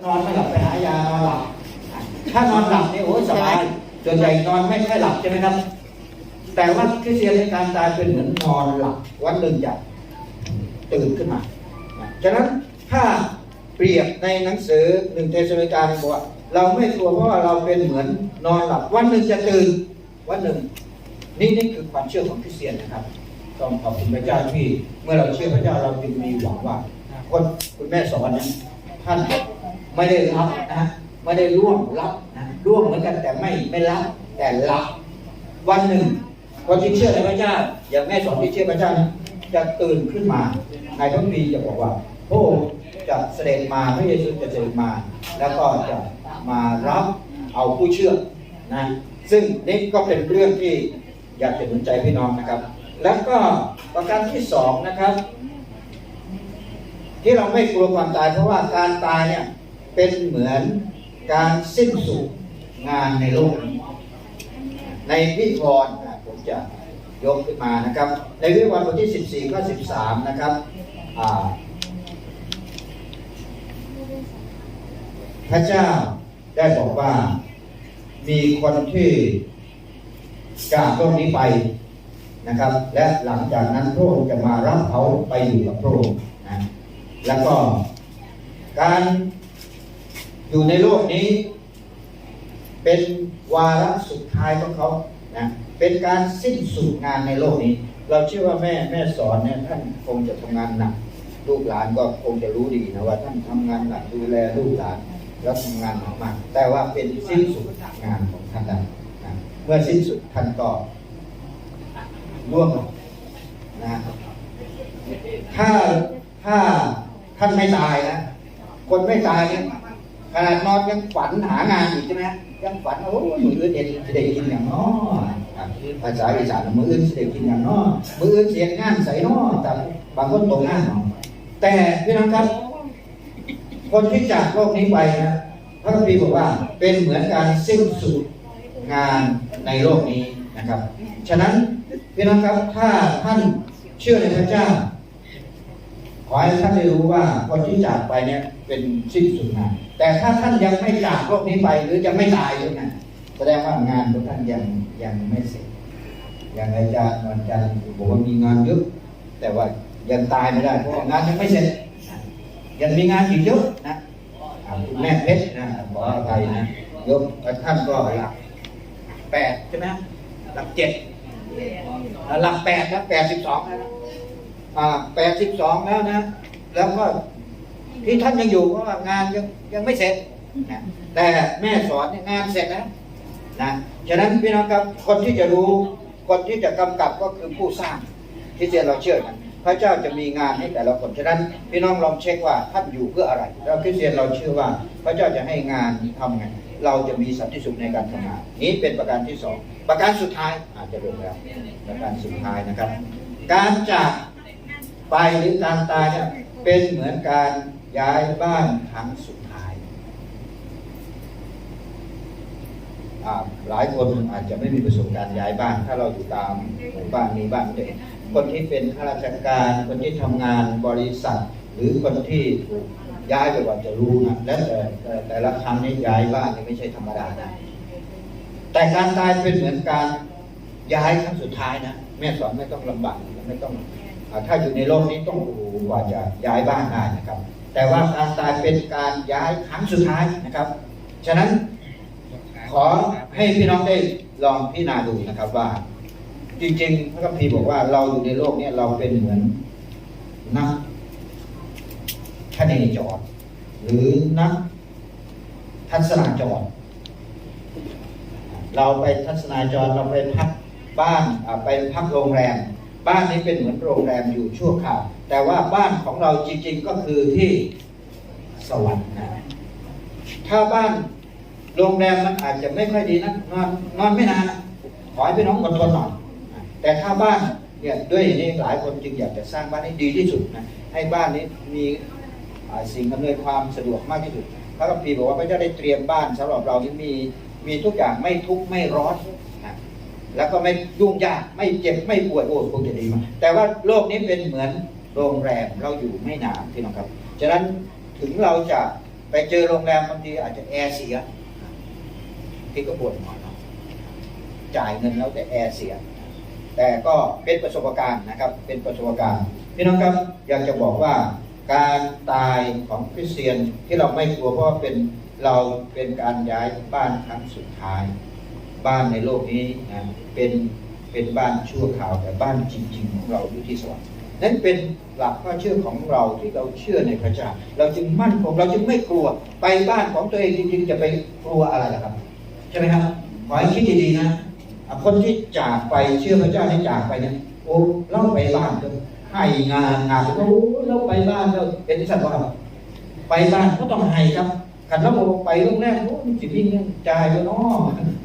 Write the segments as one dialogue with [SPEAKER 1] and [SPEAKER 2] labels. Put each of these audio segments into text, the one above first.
[SPEAKER 1] นอนไม่หลับไปหายานอนหลับ ถ้านอนหลับนี่โอ้ยสบายส่วนใหญ่นอนไม่ค่อยหลับใช่ไหมครับ แต่ว่าคริสเตียนในการตายเป็นเหมือนนอนหลับวันหนึ่งจะตื่นขึ้นมาฉะนั้นถ้าเปรียบในหนังสือหนึ่งเทสโลนิกาบอกว่าเราไม่กลัวเพราะว่าเราเป็นเหมือนนอนหลับ วันหนึ่งจะตื่นวันหนึ่ง นี่นี่คือความเชื่อของคริสเตียนนะครับต้องขอบคุณพระเจ้าที่เมื่อเราเชื่อพระเจ้าเราจึงมีหวังว่าคนคุณแม่สอนเนี่ยท่าน ไม่ได้รับนะไม่ได้ร่วงรับนะร่วงเหมือนกันแต่ไม่ไม่รับแต่รับวันหนึ่งคนที่เชื่อในพระเจ้าอย่างแม่สอนที่เชื่อพระเจ้านะจะตื่นขึ้นมาในพระคัมภีร์จะบอกว่าพระองค์จะเสด็จมาพระเยซูจะเสด็จมา แล้วก็จะมารับเอาผู้เชื่อนะซึ่งนี่ก็เป็นเรื่องที่อยากจะหนุนใจพี่น้องนะครับ แล้วก็ประการที่สองนะครับ ที่เราไม่กลัวความตายเพราะว่าการตายเนี่ย เป็นเหมือนการสิ้นสุดงานในโลกนี้ในวิวรณ์ผมจะยกขึ้นมานะครับ ในวิวรณ์บทที่ 14ข้อ13 นะครับพระเจ้าได้บอกว่า มีคนที่จากโลกนี้ไปนะครับ และหลังจากนั้นพระองค์จะมารับเขาไปอยู่กับพระองค์นะแล้วก็การ อยู่ในโลกนี้ เป็นวาระสุดท้ายของเขานะเป็นการสิ้นสุดงานในโลกนี้ เราเชื่อว่าแม่แม่สอนเนี่ยท่านคงจะทำงานหนักลูกหลานก็คงจะรู้ดีนะว่าท่านทำงานหนักดูแลลูกหลานแล้วทำงานหนักมากแต่ว่าเป็นสิ้นสุดงานของท่านแล้วนะเมื่อสิ้นสุดท่านก็ร่วงนะถ้าถ้าท่านไม่ตายนะคนไม่ตายเนี่ย ขนาดนอนยังฝันหางานอีกใช่ไหมยังฝันโอ้ยมืออื่นเด็ดจะได้กินอย่างน้อภาษาอีสานมืออื่นจะได้กินอย่างน้อมืออื่นเสียงานใส่น้อแต่บางคนตกงานเนาะแต่พี่น้องครับ คนที่จากโลกนี้ไปนะพระคัมภีร์บอกว่าเป็นเหมือนการสิ้นสุดงานในโลกนี้นะครับ ฉะนั้นพี่น้องครับถ้าท่านเชื่อในพระเจ้า อให้ท่านได้รู้ว่าคนที่จากไปเนี่ยเป็นสิ้นสุดงาน แต่ถ้าท่านยังไม่จากโลกนี้ไปหรือยังไม่ตายด้วยนะแสดงว่างานของท่านยังยังไม่เสร็จ อย่างอาจารย์วันจันทร์บอกว่ามีงานเยอะแต่ว่ายังตายไม่ได้เพราะงานยังไม่เสร็จ ยังมีงานอีกเยอะนะแม่เพชรนะขออภัยนะยกท่านก็หลักแปดใช่ไหมหลักเจ็ดหลักแปดนะแปดสิบสองนะ แปดสิบสองแล้วนะ แล้วก็ที่ท่านยังอยู่เพราะว่างานยังยังไม่เสร็จนะแต่แม่สอนเนี่ยงานเสร็จแล้วนะฉะนั้นพี่น้องครับคนที่จะรู้คนที่จะกำกับก็คือผู้สร้างที่เจนเราเชื่อกันพระเจ้าจะมีงานให้แต่ละคนฉะนั้นพี่น้องลองเช็คว่าท่านอยู่เพื่ออะไรเราคริสเตียนเราเชื่อว่า พระเจ้าจะให้งานทำไงเราจะมีสันติสุขในการทำงาน นี้เป็นประการที่สองประการสุดท้ายอาจจะลงแล้วประการสุดท้ายนะครับ การจาก ไปหรือการตายเนี่ยเป็นเหมือนการย้ายบ้านครั้งสุดท้าย หลายคนอาจจะไม่มีประสบการณ์ย้ายบ้าน ถ้าเราอยู่ตามหมู่บ้านนี้บ้านเห็คนที่เป็นข้าราชการ คนที่ทำงานบริษัท หรือคนที่ย้ายไปว่าจะรู้นะและแต่แต่ละครั้งนี้ย้ายบ้านนี่ไม่ใช่ธรรมดานะแต่การตายเป็นเหมือนการย้ายครั้งสุดท้ายนะแม่สอนไม่ต้องลำบากไม่ต้อง ถ้าอยู่ในโลกนี้ต้องโอ้ว่าจะย้ายบ้านได้นะครับ แต่ว่าการตายเป็นการย้ายครั้งสุดท้ายนะครับ ฉะนั้นขอให้พี่น้องได้ลองพิจารณาดูนะครับว่า จริงๆ พระคัมภีร์บอกว่าเราอยู่ในโลกนี้เราเป็นเหมือนนักทะเนจรหรือนักทัศนาจรเราไปทัศนาจรเราไปพักบ้านไปพักโรงแรม บ้านนี้เป็นเหมือนโรงแรมอยู่ชั่วคราว แต่ว่าบ้านของเราจริง ๆ ก็คือที่สวรรค์นะถ้าบ้านโรงแรมมันอาจจะไม่ค่อยดีนะนอนนอนไม่นานนะขอให้พี่น้องอดทนหน่อยแต่ถ้าบ้านเนี่ยด้วยนี่หลายคนจึงอยากจะสร้างบ้านให้ดีที่สุดนะให้บ้านนี้มีสิ่งอำนวยความสะดวกมากที่สุดพระคัมภีร์บอกว่าพระเจ้าได้เตรียมบ้านสำหรับเราที่มีมีทุกอย่างไม่ทุกข์ไม่ร้อนนะ แล้วก็ไม่ยุ่งยากไม่เจ็บไม่ป่วยโอ้คงจะดีมากแต่ว่าโลกนี้เป็นเหมือนโรงแรมเราอยู่ไม่นานพี่น้องครับ ฉะนั้นถึงเราจะไปเจอโรงแรมบางทีอาจจะแอร์เสียที่ก็ปวดหัวเนจ่ายเงินแล้วแต่แอร์เสีย แต่ก็เป็นประสบการณ์นะครับ เป็นประสบการณ์พี่น้องครับอยากจะบอกว่าการตายของคริสเตียนที่เราไม่กลัวเพราะว่าเป็นเราเป็นการย้ายบ้านครั้งสุดท้าย บ้านในโลกนี้นะเป็นเป็นบ้านชั่วคราวแต่บ้านจริง ๆ ของเราอยู่ที่สวรรค์นั่นเป็นหลักความเชื่อของเราที่เราเชื่อในพระเจ้า เราจึงมั่นคงเราจึงไม่กลัวไปบ้านของตัวเองจริงๆจะไปกลัวอะไรล่ะครับใช่ไหมครับขอให้คิดดีๆนะคนที่จากไปเชื่อพระเจ้าที่จากไปเนี่ยโอ้เล่าไปบ้านก็ให้งานงานก็โอ้เราไปบ้านเราเป็นที่สัตว์ว่าไปบ้านก็ต้องให้ครับขันเราบอกไปโรงแรมโอ้มันจิวิ่งเงินจ่ายแล้วเนาะ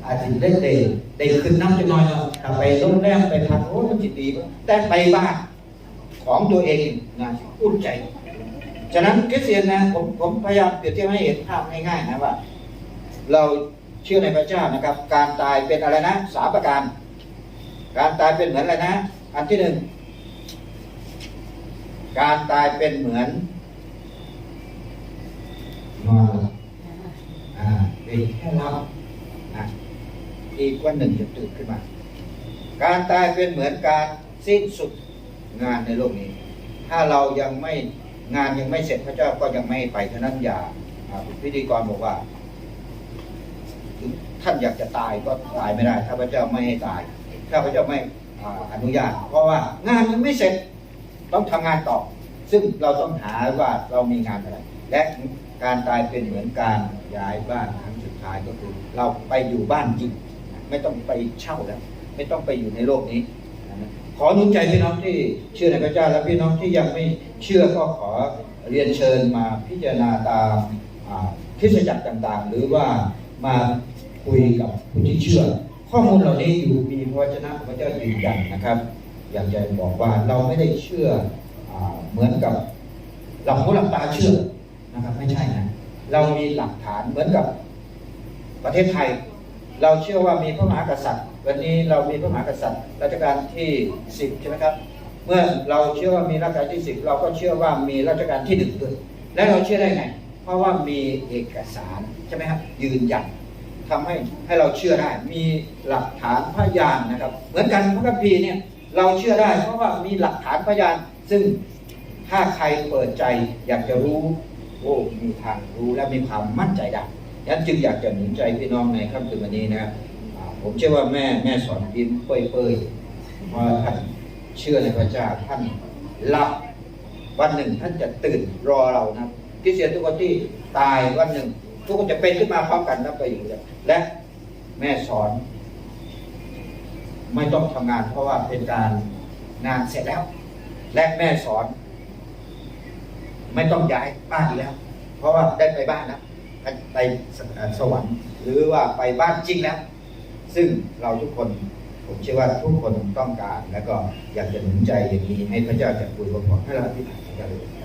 [SPEAKER 1] อาจจะได้เดได้ขึ้นน้ำจะน้อยเนาะถ้าไปโรงแรมไปพักโอ้มันจิดีกว่าแต่ไปบ้านของตัวเองนะอุ่นใจฉะนั้นคริสเตียนนะผมผมพยายามเปรียบเทียบให้เห็นภาพง่ายๆนะว่า เราเชื่อในพระเจ้านะครับ การตายเป็นอะไรนะสามประการ การตายเป็นเหมือนอะไรนะ อันที่หนึ่งการตายเป็นเหมือนนอนหลับอ่าเป็นแค่หลับนะ อีกวันหนึ่งจะตื่นขึ้นมา การตายเป็นเหมือนการสิ้นสุดงานในโลกนี้ ถ้าเรายังไม่งานยังไม่เสร็จพระเจ้าก็ยังไม่ให้ไปฉะนั้นอย่าพิธีกรบอกว่าท่านอยากจะตายก็ตายไม่ได้ ถ้าพระเจ้าไม่ให้ตาย ถ้าพระเจ้าไม่อนุญาต เพราะว่างานยังไม่เสร็จต้องทำงานต่อ ซึ่งเราต้องหาว่าเรามีงานอะไร และการตายเป็นเหมือนการย้ายบ้านครั้งสุดท้ายก็คือ เราไปอยู่บ้านจริง ไม่ต้องไปเช่าแล้ว ไม่ต้องไปอยู่ในโลกนี้ ขอหนุนใจพี่น้องที่เชื่อในพระเจ้าและพี่น้องที่ยังไม่เชื่อก็ขอเรียนเชิญมาพิจารณาตามอ่าคริสตจักรต่างๆ หรือว่ามาคุยกับผู้ที่เชื่อ ข้อมูลเหล่านี้อยู่มีพระวจนะของพระเจ้ายืนยันนะครับ อยากจะบอกว่าเราไม่ได้เชื่ออเหมือนกับหลับหูหลับตาเชื่อนะครับไม่ใช่นะเรามีหลักฐานเหมือนกับประเทศไทย เราเชื่อว่ามีพระมหากษัตริย์ วันนี้เรามีพระมหากษัตริย์รัชกาลที่สิบใช่ไหมครับ เมื่อเราเชื่อว่ามีรัชกาลที่สิบเราก็เชื่อว่ามีรัชกาลที่หนึ่งด้วยและเราเชื่อได้ไง เพราะว่ามีเอกสารใช่ไหมครับยืนยันทำให้ให้เราเชื่อได้ มีหลักฐานพยานนะครับ เหมือนกันพระคัมภีร์เนี่ยเราเชื่อได้เพราะว่ามีหลักฐานพยาน ซึ่งถ้าใครเปิดใจอยากจะรู้โอ้มีทางรู้และมีความมั่นใจได้ ฉันจึงอยากจะหนุนใจพี่น้องในค่ำคืนวันนี้นะครับผมเชื่อว่าแม่แม่สอนยิ้มเปื่อยๆเพราท่านเชื่อในพระเจ้าท่านหลับวันหนึ่งท่านจะตื่นรอเรานะครับคริสเตียนทุกคนที่ตายวันหนึ่ง ทุกคนจะเป็นขึ้นมาพร้อมกันนับไปอยู่และแม่สอน ไม่ต้องทำงาน เพราะว่าเป็นการงานเสร็จแล้ว และแม่สอน ไม่ต้องย้ายบ้านอีกแล้ว เพราะว่าได้ไปบ้านแล้ว ไปสวรรค์ หรือว่าไปบ้านจริงแล้ว ซึ่งเราทุกคนผมเชื่อว่าทุกคนต้องการ แล้วก็อยากจะหนุนใจอย่างนี้ให้พระเจ้าจะคุยกับผมให้เราที่ฐานพระเจ้าเลยครับ